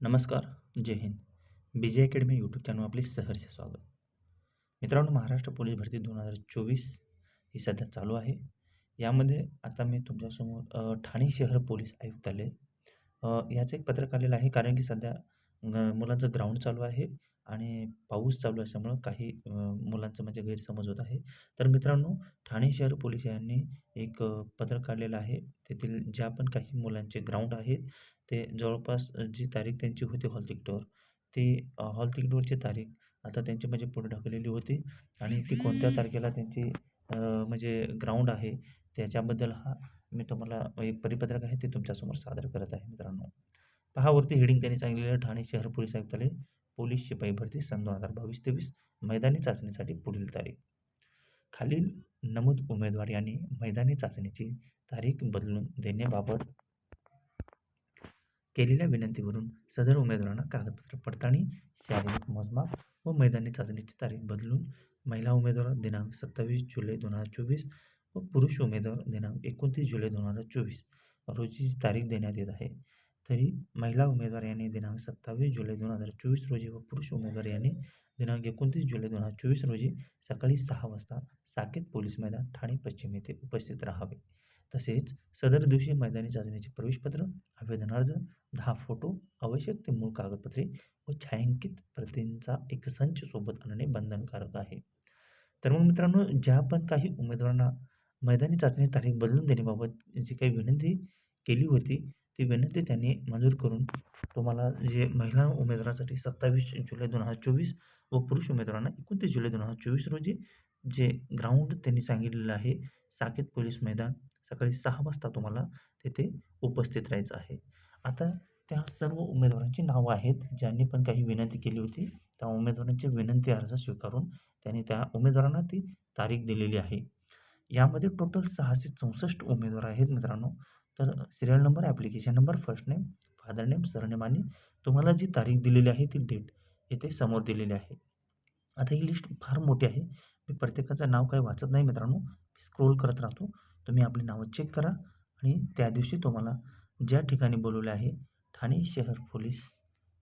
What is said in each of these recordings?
नमस्कार जय Hind. B academy YouTube channel आपले सहर्ष स्वागत. मित्रांनो महाराष्ट्र पोलीस भरती दोन हजार चोवीस ही सध्या चालू आहे. यामध्ये आता मी तुमच्यासमोर ठाणे शहर पोलीस आयुक्तालय याचं एक पत्रक आलेलं आहे. कारण की सध्या मुलांचं ग्राउंड चालू आहे. आणि पाऊस चालू असल्यामुळं काही मुलांचं म्हणजे गैरसमज होत आहे. तर मित्रांनो ठाणे शहर पोलीस यांनी एक पत्रक काढलेलं आहे. तेथील ज्या पण काही मुलांचे ग्राउंड आहेत ते जवळपास जी तारीख त्यांची होती हॉल तिकटवर ती हॉल तिकटवरची तारीख आता त्यांची म्हणजे पुढे ढकललेली होती. आणि ती कोणत्या तारखेला त्यांची म्हणजे ग्राउंड आहे त्याच्याबद्दल हा मी तुम्हाला एक परिपत्रक आहे ते तुमच्यासमोर सादर करत आहे मित्रांनो. पहा वरती हेडिंग त्यांनी सांगितलेलं ठाणे शहर पोलीस आयुक्तालय पोलीस शिपाई भरती सन दोन हजार बावीस तेवीस मैदानी चाचणीसाठी पुढील तारीख. खालील नमूद उमेदवार यांनी मैदानी चाचणीची तारीख बदलून देण्याबाबत केलेल्या विनंतीवरून सदर उमेदवारांना कागदपत्र पडताळणी शारीरिक मोजमाप व मैदानी चाचणीची तारीख बदलून महिला उमेदवार दिनांक सत्तावीस जुलै दोन हजार चोवीस व पुरुष उमेदवार दिनांक एकोणतीस जुलै दोन हजार चोवीस रोजीची तारीख देण्यात येत आहे. तरी महिला उमेदवार यांनी दिनांक सत्तावीस जुलै दोन हजार चोवीस रोजी व पुरुष उमेदवार यांनी दिनांक एकोणतीस जुलै दोन हजार चोवीस रोजी सकाळी सहा वाजता साकेत पोलीस मैदान ठाणे पश्चिम येथे उपस्थित राहावे. तसेच सदर दिवशी मैदानी चाचणीचे प्रवेशपत्र आवेदन अर्ज दहा फोटो आवश्यक ते मूळ कागदपत्रे व छायांकित प्रतींचा एक संच सोबत आणणे बंधनकारक आहे. तर मग मित्रांनो ज्या पण काही उमेदवारांना मैदानी चाचणी तारीख बदलून देण्याबाबत जी काही विनंती केली होती ती विनंती त्यांनी मंजूर करून तुम्हाला जे महिला उमेदवारासाठी सत्तावीस जुलै दोन हजार चोवीस व पुरुष उमेदवारांना एकोणतीस जुलै दोन हजार चोवीस रोजी जे ग्राउंड त्यांनी सांगितलेलं आहे साकेत पोलीस मैदान सकाळी सहा वाजता तुम्हाला तेथे उपस्थित राहायचं आहे. आता त्या सर्व उमेदवारांची नावं आहेत ज्यांनी पण काही विनंती केली होती त्या उमेदवारांचे विनंती अर्ज स्वीकारून त्यांनी त्या उमेदवारांना ती तारीख दिलेली आहे. यामध्ये टोटल सहाशे चौसष्ट उमेदवार आहेत मित्रांनो. तर serial number application number first name father name surname आणि तुम्हाला जी तारीख दिलेली आहे ती डेट येथे समोर दिलेली आहे. आता ही लिस्ट फार मोठी आहे. मी प्रत्येकाचं नाव काही वाचत नाही मित्रांनो. स्क्रोल करत राहतो. तुम्ही आपली नावं चेक करा आणि त्या दिवशी तुम्हाला ज्या ठिकाणी बोलवले आहे ठाणे शहर पोलीस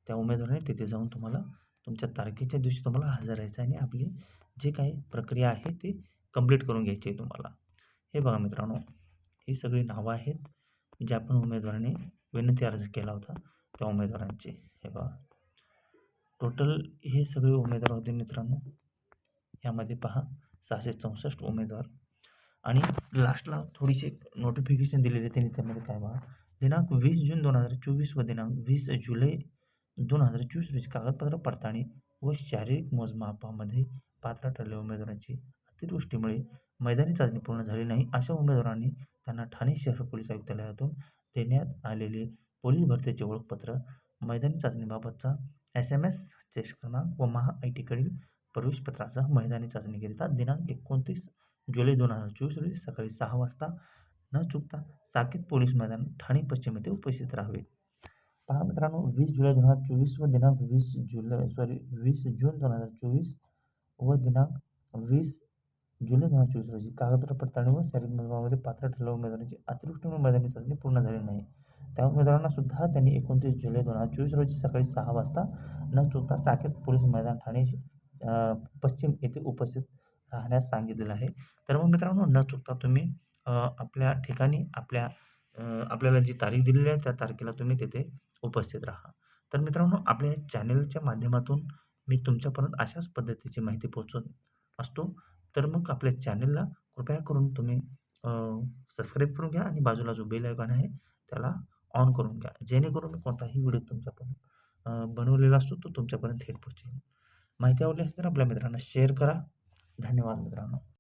त्या उमेदवाराने तिथे जाऊन तुम्हाला तुमच्या तारखेच्या दिवशी तुम्हाला हजर राहायचं आहे आणि आपली जे काही प्रक्रिया आहे ती कंप्लीट करून घ्यायची आहे तुम्हाला. हे बघा मित्रांनो. ही सगळी नावं आहेत. ज्या पण उमेदवाराने विनंती अर्ज केला होता त्या उमेदवारांचे. हे बघा टोटल हे सगळे उमेदवार होते मित्रांनो. यामध्ये पहा सहाशे चौसष्ट उमेदवार. आणि लास्टला थोडीशी नोटिफिकेशन दिलेली आहे त्यांनी त्यामध्ये काय बघा. दिनांक वीस जून दोन हजार चोवीस व दिनांक वीस जुलै दोन हजार चोवीस रोजी कागदपत्र पडताळणी व शारीरिक मोजमापामध्ये पात्र ठरलेल्या उमेदवारांची अतिवृष्टीमुळे मैदानी चाचणी पूर्ण झाली नाही अशा उमेदवारांनी त्यांना ठाणे शहर पोलीस आयुक्तालयातून देण्यात आलेले पोलीस भरतीचे ओळखपत्र मैदानी चाचणीबाबतचा एस एम एस चेस्ट क्रमांक व महा आय टीकडील प्रवेशपत्रासह मैदानी चाचणीकरिता दिनांक एकोणतीस जुलै दोन हजार चोवीस रोजी सकाळी सहा वाजता न चुकता साकेत पोलीस मैदान ठाणे पश्चिम येथे उपस्थित राहावे. पहा मित्रांनो वीस जुलै दोन हजार चोवीस व दिनांक वीस जुलै सॉरी वीस जून दोन हजार चोवीस व दिनांक वीस जुलै दोन हजार चोवीस रोजी कागदपत्र पडताळणी व शारीरिक मोजमापामध्ये पात्र ठरलेल्या उमेदवारांची अतिरिक्त मैदानी चाचणी पूर्ण झाली नाही. त्या उमेदवारांना सुद्धा त्यांनी एकोणतीस जुलै दोन हजार चोवीस रोजी सकाळी सहा वाजता न चुकता साकेत पोलीस मैदान ठाणे पश्चिम येथे उपस्थित राहण्यास सांगितलेलं आहे. तर मग मित्रांनो न चुकता तुम्ही आपल्या ठिकाणी आपल्या आपल्याला जी तारीख दिलेली आहे त्या तारखेला तुम्ही तिथे उपस्थित राहा. तर मित्रांनो आपल्या चॅनलच्या माध्यमातून मी तुमच्यापर्यंत अशाच पद्धतीची माहिती पोहोचवत असतो. तर मग आपल्या चॅनलला कृपया करून तुम्ही सबस्क्राईब करून घ्या आणि बाजूला जो बेल आयकॉन आहे त्याला ऑन करून घ्या. जेणेकरून मी कोणताही व्हिडिओ तुमच्यापर्यंत बनवलेला असतो तो तुमच्यापर्यंत थेट पोहोचेल. माहिती आवडली असेल तर आपल्या मित्रांना शेअर करा. धन्यवाद मित्रांनो.